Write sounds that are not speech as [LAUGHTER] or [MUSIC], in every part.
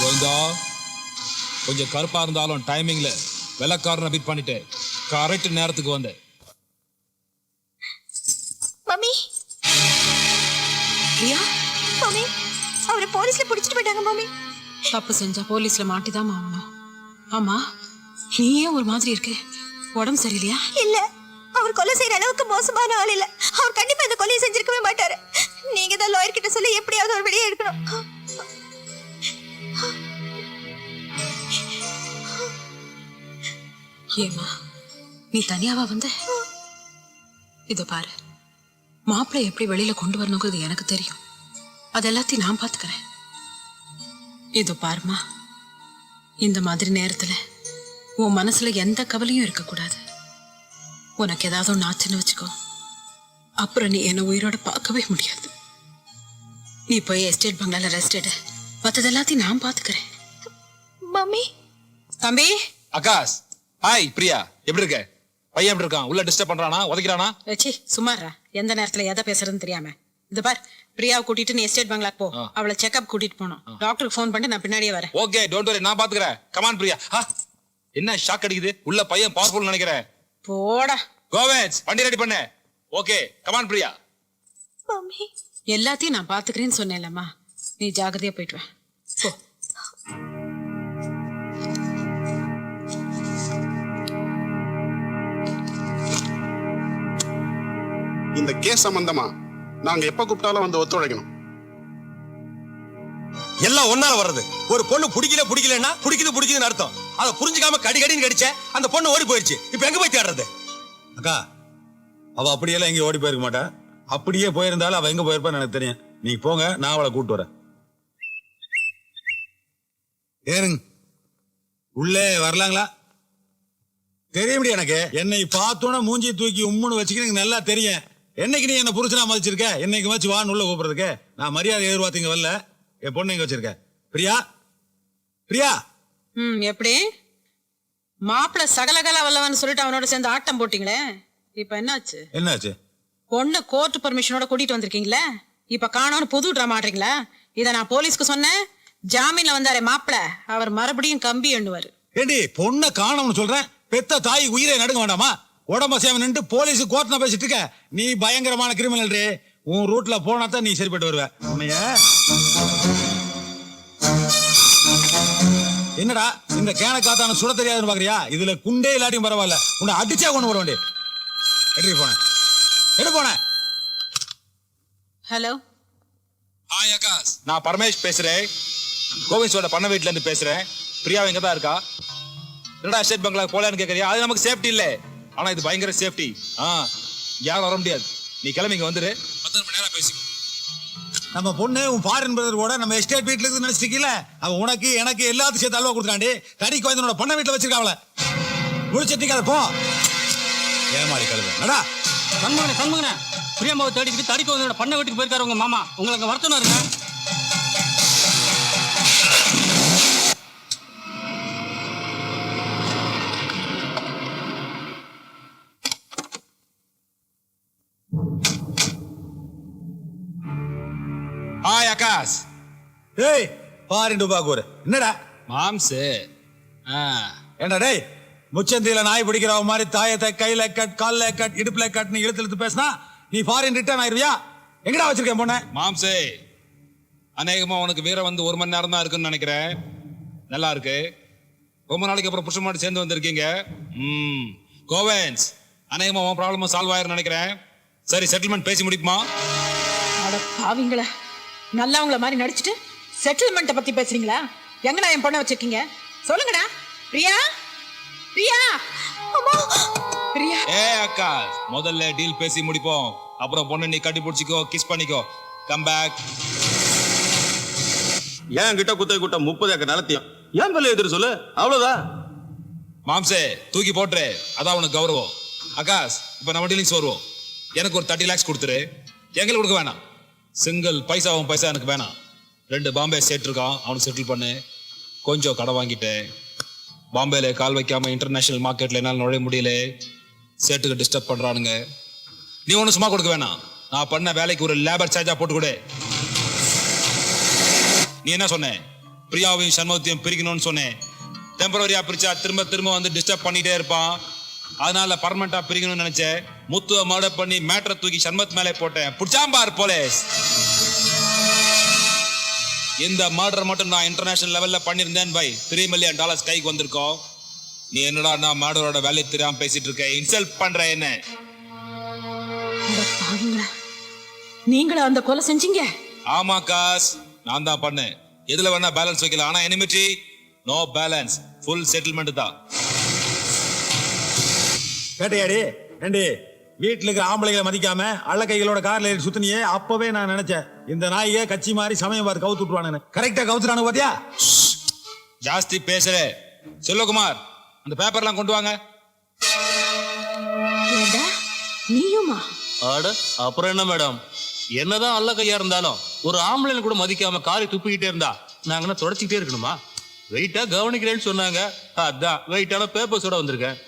கோவிந்தா கொஞ்சம் கருப்பா இருந்தாலும் டைமிங்ல வெள்ளக்காரனை பீட் பண்ணிட்டு கரெக்ட் நேரத்துக்கு வந்தேன். மம்மி. பிரியா மம்மி அவரை போலீஸ்ல பிடிச்சிட்டு போயிட்டாங்க மம்மி. தப்பு செஞ்சா போலீஸ்ல மாட்டிதான் ஆகணும். ஆமா நீயே ஒரு மாதிரி இருக்கு. உடம்பு சரியில்லையா? இல்ல அவர் கொலை செய்யற அளவுக்கு மோசமான ஆள் இல்ல. அவர் கண்டிப்பா இந்த கொலையை செஞ்சிருக்கவே மாட்டாரு. நீங்க தான் லாயர் கிட்ட சொல்லி எப்படியாவது ஒரு வெளியே எடுக்கணும். ஏமா நீ தனியாவா வந்த? இதோ பாரு மாப்பிள்ளை எப்படி வெளியில கொண்டு வரணுங்கிறது எனக்கு தெரியும். அது எல்லாத்தையும் நான் பாத்துக்கிறேன் இதோ பாருமா இந்த மாதிரி நேரத்துல உன் மனசுல எந்த கவலையும் இருக்கக்கூடாது. உனக்கு ஏதாவது ஒன்று ஆச்சுன்னு வச்சுக்கோ. அப்புறம் நீ என்னை உயிரோட பார்க்கவே முடியாது. நீ போய் எஸ்டேட் பங்களால ரெஸ்ட் எடு. மற்றது எல்லாத்தையும் நான் பாத்துக்கிறேன் மம்மி. தம்பி! ஆகாஷ்! ஹாய் பிரியா. எப்படி இருக்க? பையன் எப்படி இருக்கான்? உள்ள டிஸ்டர்ப் பண்றானா? உதைக்கிறானா? ச்சீ சும்மாறா எந்த நேரத்துல எதை பேசுறதுன்னு தெரியாம. இது பார் பிரியாவை கூட்டிட்டு நீ எஸ்டேட் பங்களாக்கு போ. அவளை செக்அப் கூட்டிட்டு போனோம் டாக்டருக்கு ஃபோன் பண்ணிட்டு நான் பின்னாடியே வரேன். ஓகே டோன்ட் வரி நான் பாத்துக்கிறேன். Come on Priya. என்ன ஷாக் அடிக்குது? உள்ள பையன் பவர்ஃபுல் நினைக்கிறேன். போடா. கோவேஜ் வண்டி ரெடி பண்ணு. Okay come on Priya. மம்மி எல்லாத்தையும் நான் பாத்துக்கிறேன்னு சொன்னேன்லம்மா. நீ ஜாகிரதையா போயிட்டு இந்த கேஸ் சம்பந்தமா நாங்க எப்ப கூப்பிட்டாலும் வந்து ஒத்துழைக்கணும். எல்லாம் ஒன்னால வர்றது. ஒரு பொண்ணு பிடிக்கல பிடிக்கலன்னா பிடிக்குது பிடிக்குதுன்னு அர்த்தம். அதை புரிஞ்சுக்காம கடி கடின்னு கடிச்ச அந்த பொண்ணு ஓடி போயிடுச்சு இப்ப எங்க போய் தேடுறது? அக்கா அவ அப்படியெல்லாம் எங்கேயும் ஓடி போயிருக்க மாட்டா. அப்படியே போயிருந்தாலும் அவ எங்க போயிருப்பான்னு எனக்கு தெரியும். நீ போங்க நான் அவளை கூட்டு வரேன். ஏனுங்க உள்ளே வரலாங்களா? தெரியும்படி எனக்கு. என்னை பார்த்தோன்னே மூஞ்சி தூக்கி உம்முன்னு வச்சுக்க எனக்கு நல்லா தெரியும். என்னைக்கு நீ என்ன புருஷனா மதிச்சிருக்க? என்னைக்கு வச்சு வான்னு உள்ள கூப்பிடுறதுக்கு? நான் மரியாதை எதிர்பார்த்தீங்க வரல என் பொண்ணு இங்க வச்சிருக்க? பிரியா? பிரியா? ம் எப்படி? மாப்பிள்ளை சகலகல வல்லவன் சொல்லிட்டு அவனோட சேர்ந்து ஆட்டம் போட்டீங்களே? இப்ப என்னாச்சு? என்னாச்சு? பொண்ணு கோர்ட் பர்மிஷனோட கூட்டிட்டு வந்திருக்கீங்களே? இப்ப காணோன்னு புது ட்ராமா ஆடுறீங்களா? இத நான் போலீஸ்க்கு சொன்னேன். ஜாமீன்ல வந்தாரே மாப்பிள. அவர் மறுபடியும் கம்பி எண்ணுவாரு. ஏண்டி பொண்ணை காணோம்னு சொல்றேன்? பெத்த தாய் உயிரை நடுங்க வேண்டாமா? உடம்ப சேவை நின்று போலீஸ் கோர்ட்ல பேசிட்டு இருக்க. நீ பயங்கரமான கிரிமினல் ரே. உன் ரூட்ல போனா தான் நீ சரிப்பட்டு வருவ. உன்னைய என்னடா இந்த கேன காத்தான சுட தெரியாதுன்னு பாக்குறியா? இதுல குண்டே இல்லாட்டியும் பரவாயில்ல. உன்னை அடிச்சா கொண்டு வர வேண்டிய எடுத்து போனேன். எடு போனேன். ஹலோ ஹாய் ஆகாஷ் நான் பரமேஷ் பேசுறேன். கோவிந்தோட பண்ண வீட்ல இருந்து பேசுறேன். பிரியா இங்க தான் இருக்கா? என்னடா ஸ்டேட் பங்களா போலான்னு கேக்குறியா? அது நமக்கு சேஃப்டி இல்ல. ஆனா இது பயங்கர சேஃப்டி ஆ யாரும் வர முடியாது. நீ கிளம்பி இங்க வந்துரு. பத்து மணி நேரம் பேசிக்கோ நம்ம பொண்ணு உன் ஃபாரின் பிரதர் கூட நம்ம எஸ்டேட் வீட்ல இருந்து நினைச்சிட்டீங்கல அவன் உனக்கு எனக்கு எல்லாத்தையும் சேர்த்து அல்வா கொடுத்தாண்டி தடி கோயந்தனோட பண்ண வீட்டுல வச்சிருக்காவல முடிச்சிட்டீங்க அதை போ. ஏமாளி கழுத நடா சண்முகனே சண்முகனே பிரியம்மாவை தேடிக்கிட்டு தடி கோவிலோட பண்ண வீட்டுக்கு போயிருக்காரு உங்க மாமா. உங்களுக்கு வருத்தம் இருங்க ஆகாஷ் ஏய் ஃபாரின் டுபாக்கூர் என்னடா? மாம்ஸ் ஆ. ஏண்டா டேய் முச்சந்தியில நாய் பிடிக்கிற மாதிரி தாயத்தை கையில கட் கால்ல கட் இடுப்புல கட் நீ இழுத்து இழுத்து பேசினா நீ ஃபாரின் ரிட்டர்ன் ஆயிருவியா? எங்கடா வச்சிருக்கேன் பொண்ணு? மாம்சே அநேகமா உனக்கு வீரம் வந்து ஒரு மணி நேரம் தான் இருக்குன்னு நினைக்கிறேன். நல்லா இருக்கு. ரொம்ப நாளைக்கு அப்புறம் புருஷன் மாட்டி சேர்ந்து வந்திருக்கீங்க. ம். கோவன்ஸ் அநேகமா உன் ப்ராப்ளமும் சால்வ் ஆயிரும்னு நினைக்கிறேன். சரி செட்டில்மெண்ட் பேசி முடிக்குமா அட பாவிங்களா நல்லவங்கள மாதிரி நடிச்சிட்டு செட்டில்மெண்ட்டை பத்தி பேசுறீங்களா? எங்கடா என் பொண்ணை வச்சிருக்கீங்க? சொல்லுங்கடா பிரியா? பிரியா? அம்மா. பிரியா? ஏ அக்கா முதல்ல டீல் பேசி முடிப்போம். அப்புறம் பொண்ணு நீ கட்டி பிடிச்சிக்கோ கிஸ் பண்ணிக்கோ. கம் பேக் ஏன் கிட்ட குத்தை குட்ட முப்பது ஏக்கர் நிலத்தையும்? ஏன் பல்ல எதிர் சொல்லு? அவ்வளவுதான். மாம்சே தூக்கி போட்டுரு. அதான் உனக்கு கௌரவம். ஆகாஷ் இப்போ நம்ம டீலிங்ஸ் வருவோம். எனக்கு ஒரு தேர்ட்டி லேக்ஸ் கொடுத்துரு. எங்களுக்கு கொடுக்க வேணாம். சிங்கிள் பைசாவும் பைசா எனக்கு வேணாம். ரெண்டு பாம்பே செட் இருக்கான் அவனுக்கு செட்டில் பண்ணு. கொஞ்சம் கடை வாங்கிட்டேன் பாம்பேல கால் வைக்காம இன்டர்நேஷனல் மார்க்கெட்ல என்னால் நுழைய முடியல. சேட்டுக்கு டிஸ்டர்ப் பண்றானுங்க. நீ ஒன்றும் சும்மா கொடுக்க வேணாம். நான் பண்ண வேலைக்கு ஒரு லேபர் சார்ஜா போட்டு கொடு. நீ என்ன சொன்ன? பிரியாவையும் சண்முகத்தையும் பிரிக்கணும்னு சொன்னேன். டெம்பரரியா பிரிச்சா திரும்ப திரும்ப வந்து டிஸ்டர்ப் பண்ணிட்டே இருப்பான். அதனால பர்மனண்டா பிரிக்கணும்னு நினைச்சேன். முத்துவ மர்டர் பண்ணி மேட்ரை தூக்கி சண்முகத் மேலே போட்டேன். புடிச்சாம்பார் போலீஸ். இந்த மர்டர் மட்டும் நான் இன்டர்நேஷனல் லெவல்ல பண்ணியிருந்தேன் பை. த்ரீ மில்லியன் டாலர்ஸ் கைக்கு வந்திருக்கோம். நீ என்னடா நான் மர்டரோட வேலையை தெரியாம பேசிட்டு இருக்க? இன்சல்ட் பண்ற என்ன. நீங்களா அந்த கொலை செஞ்சீங்க? ஆமா காஸ். நான் தான் பண்ணேன். எதுல வேணா பேலன்ஸ் வைக்கலாம். ஆனா enmity no balance full settlement தான். கேட்டையாடி ஏண்டி வீட்டுல இருக்கிற ஆம்பளைகளை மதிக்காம அள்ள கைகளோட கார்ல ஏறி சுத்தினியே அப்பவே நான் நினைச்சேன் இந்த நாயே கட்சி மாதிரி சமயம் பாரு கவுத்து விட்டுருவானு கரெக்டா கவுத்துறானு பாத்தியா? ஜாஸ்தி பேசுற. செல்வகுமார் அந்த பேப்பர்லாம் கொண்டு வாங்க. நீயுமா? அட அப்புறம் என்ன மேடம்? என்னதான் அல்ல கையா இருந்தாலும் ஒரு ஆம்பளை கூட மதிக்காம காரி துப்பிக்கிட்டே இருந்தா நாங்க என்ன தொடச்சிக்கிட்டே இருக்கணுமா? வெயிட்டா கவனிக்கிறேன்னு சொன்னாங்க. அதான் வெயிட்டான பேப்பர்ஸோட வந்திருக்கேன்.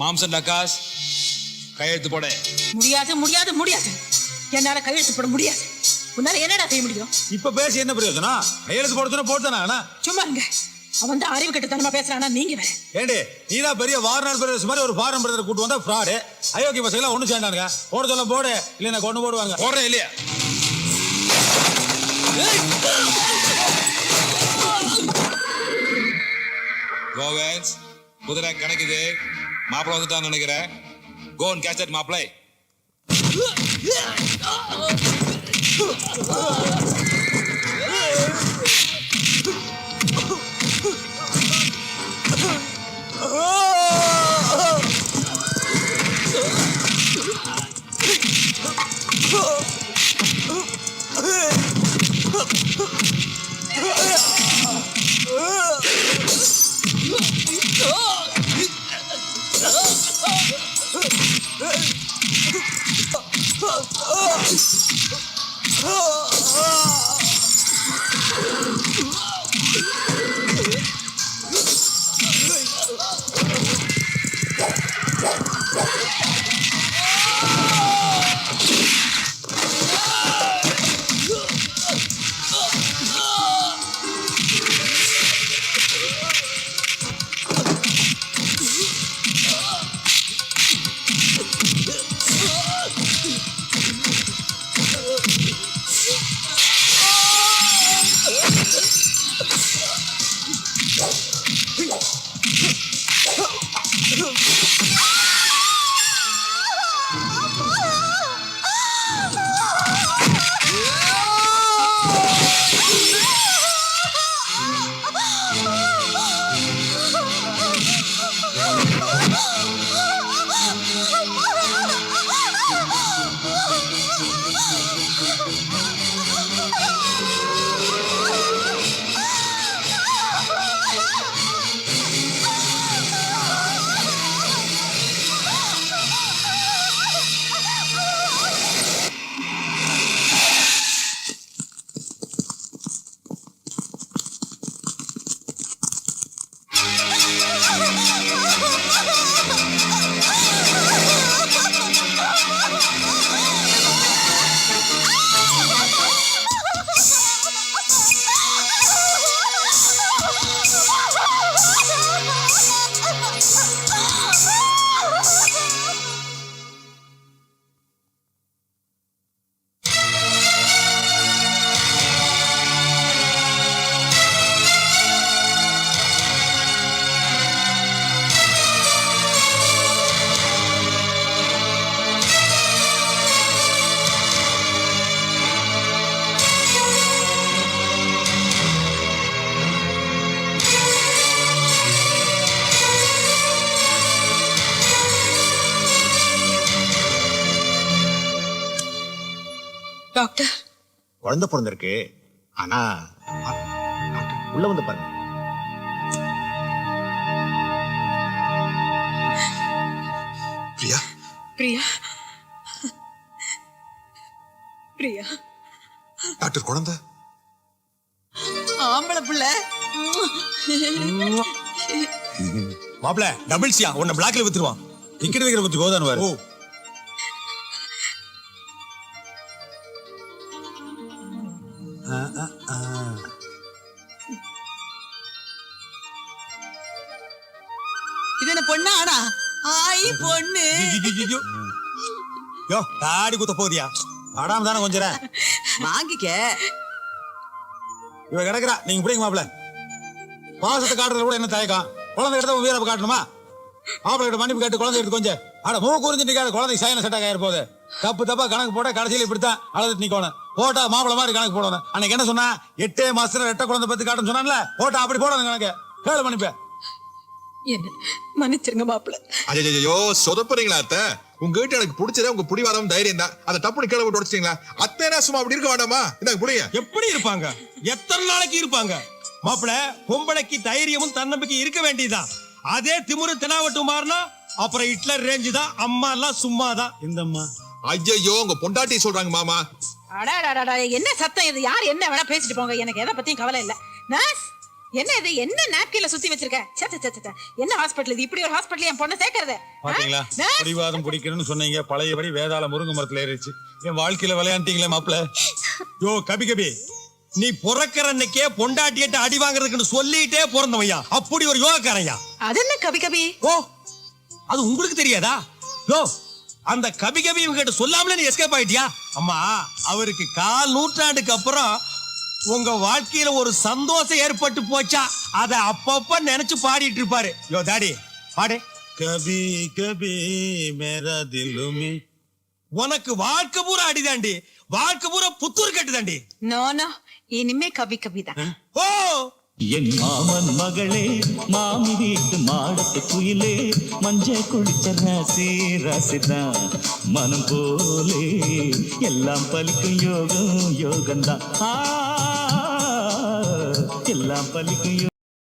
மாம்சன் டக்காஸ் கையெழுத்து போட. முடியாது முடியாது முடியாது. என்னால கையெழுத்து போட முடியாது. உன்னால என்னடா செய்ய முடியும்? இப்ப பேசி என்ன பிரயோஜனம்? கையெழுத்து போட சொன்னா போட்டுதானா சும்மா இருங்க. அவன் தான் அறிவு கட்டுத்தனமா பேசுறானா நீங்க வேற. ஏண்டி நீதான் பெரிய வாரநாள் பிரதர்ஸ் மாதிரி ஒரு ஃபாரன் பிரதர் கூட்டு வந்தா ஃப்ராடு அயோக்கிய பசங்க ஒண்ணு சேர்ந்தானுங்க போட சொல்ல போடு இல்லைன்னா கொண்டு போடுவாங்க போடுறேன் இல்லையா? கோவன்ஸ் குதிரை கணக்குது. மாப்பிள வந்துட்டான்னு நினைக்கிறேன். கோன் மாப்பிள்ளை [LAUGHS] oh, மாப்பிளை டாக்டர். குழந்தை பிறந்திருக்கு. ஆனா உள்ள வந்து பாருங்க. பிரியா? பிரியா? பிரியா? டாக்டர் குழந்தை? ஆம்பளை பிள்ளை. மாப்பிள டபுள் சியா உன்னை பிளாக்ல வித்துருவான். வைக்கிற பத்தி கோதான் ஓ யோ தாடி குத்த போதியா ஆடாம தானே கொஞ்சம் வாங்கிக்க. இவ கிடக்குறா. நீங்க பிடிங்க மாப்பிள பாசத்தை காட்டுறதுல கூட என்ன தயக்கம்? குழந்தை எடுத்த வீரப்ப காட்டணுமா? மாப்பிள்ளை கிட்ட மன்னிப்பு கேட்டு குழந்தை எடுத்து கொஞ்சம் அட மூ குறிஞ்சிட்டு நிக்காத குழந்தைக்கு சைன செட்டாக ஆயிரு போகுது. தப்பு தப்பா கணக்கு போட்டா கடைசியில் இப்படித்தான் அழுதுட்டு நிக்கணும். போட்டா மாப்பிள மாதிரி கணக்கு போடணும். அன்னைக்கு என்ன சொன்னா? எட்டே மாசத்துல ரெட்ட குழந்தை பத்தி காட்டுன்னு சொன்னான்ல? போட்டா அப்படி போடணும் கணக்கு. கேளு மன்னிப்பேன் என்ன மன்னிச்சிருங்க மாப்பிள்ள. ஐயோ சொதப்புறீங்களா அத்தை? உங்க வீட்டு எனக்கு பிடிச்சதே உங்க புடிவாதம் தைரியம் தான் அதை டப்புனு கீழே போட்டு உடச்சிட்டீங்களா அத்தை என்ன சும்மா அப்படி இருக்க வேண்டாமா இந்தாங்க புடிங்க எப்படி இருப்பாங்க எத்தனை நாளைக்கு இருப்பாங்க மாப்பிள பொம்பளைக்கு தைரியமும் தன்னம்பிக்கை இருக்க வேண்டியதுதான் அதே திமுரு தெனாவட்டு மாறினா அப்புறம் ஹிட்லர் ரேஞ்சு தான் அம்மா எல்லாம் சும்மா தான் இந்தம்மா ஐயோ உங்க பொண்டாட்டி சொல்றாங்க மாமா அடாடாடாடா என்ன சத்தம் இது யார் என்ன வேணா பேசிட்டு போங்க எனக்கு எதை பத்தியும் கவலை இல்ல நர்ஸ் என்ன இது? என்ன நாப்கின்ல சுத்தி வச்சிருக்க? சே, சே. என்ன ஹாஸ்பிடல் இது? இப்படி ஒரு ஹாஸ்பிடல் என் பொண்ணை சேர்க்கறது. பாத்தீங்களா? பிடிவாதம் பிடிக்கணும்னு சொன்னீங்க. பழையபடி வேதாள முருங்கை மரத்துல ஏறிச்சு என் வாழ்க்கையில விளையாண்டீங்களே மாப்பிள யோ கபி கபி. நீ பிறக்கிற அன்னைக்கே பொண்டாட்டியிட்ட அடி வாங்குறதுக்குன்னு சொல்லிட்டே பிறந்தவையா? அப்படி ஒரு யோகக்காரையா? அது என்ன கபி கபி? ஓ அது உங்களுக்கு தெரியாதா? யோ அந்த கபி கபி இவங்க கிட்ட சொல்லாமலே நீ எஸ்கேப் ஆயிட்டியா? அம்மா அவருக்கு கால் நூற்றாண்டுக்கு அப்புறம் உங்க வாழ்க்கையில ஒரு சந்தோஷம் ஏற்பட்டு போச்சா? அத அப்பப்ப நினைச்சு பாடிட்டு இருப்பாரு. யோ டாடி பாடு. கபி கபி மேரா தில்லுமே உனக்கு வாழ்க்கை பூரா அடிதாண்டி வாழ்க்கை பூரா புத்தூர் கட்டுதாண்டி நோ நோ இனிமே கபி கபி தான். ஓ! என் மாமன் மகளே மாமி வீட்டு மாடத்து குயிலே மஞ்ச குளிச்ச ராசி ராசிதான் மனம் போலே எல்லாம் பலிக்கும் யோகம் யோகம்தான். ஆ, எல்லாம் பலிக்கும் யோ-